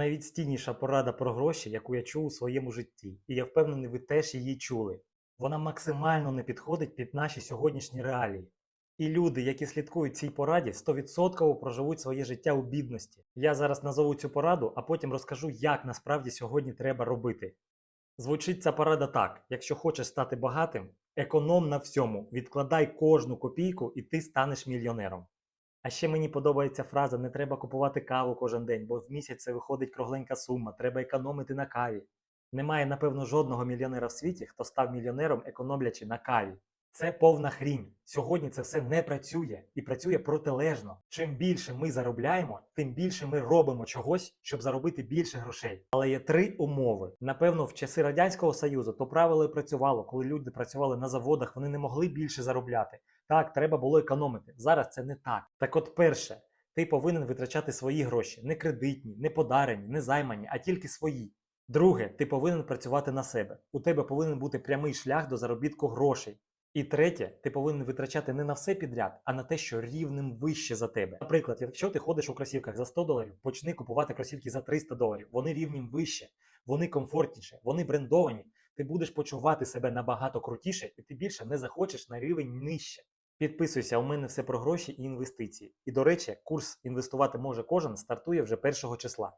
Найвідстійніша порада про гроші, яку я чув у своєму житті, і я впевнений, ви теж її чули. Вона максимально не підходить під наші сьогоднішні реалії. І люди, які слідкують цій пораді, 100% проживуть своє життя у бідності. Я зараз назову цю пораду, а потім розкажу, як насправді сьогодні треба робити. Звучить ця порада так: якщо хочеш стати багатим, економ на всьому, відкладай кожну копійку, і ти станеш мільйонером. А ще мені подобається фраза: не треба купувати каву кожен день, бо в місяць це виходить кругленька сума, треба економити на каві. Немає, напевно, жодного мільйонера в світі, хто став мільйонером, економлячи на каві. Це повна хрінь. Сьогодні це все не працює і працює протилежно. Чим більше ми заробляємо, тим більше ми робимо чогось, щоб заробити більше грошей. Але є три умови. Напевно, в часи радянського союзу то правило і працювало, коли люди працювали на заводах, вони не могли більше заробляти. Так, треба було економити. Зараз це не так. Так, от, перше, ти повинен витрачати свої гроші, не кредитні, не подарені, не займані, а тільки свої. Друге, ти повинен працювати на себе. У тебе повинен бути прямий шлях до заробітку грошей. І третє, ти повинен витрачати не на все підряд, а на те, що рівнем вище за тебе. Наприклад, якщо ти ходиш у кросівках за 100 доларів, почни купувати кросівки за 300 доларів. Вони рівнем вище, вони комфортніше, вони брендовані. Ти будеш почувати себе набагато крутіше, і ти більше не захочеш на рівень нижче. Підписуйся, у мене все про гроші і інвестиції. І до речі, курс інвестувати може кожен стартує вже першого числа.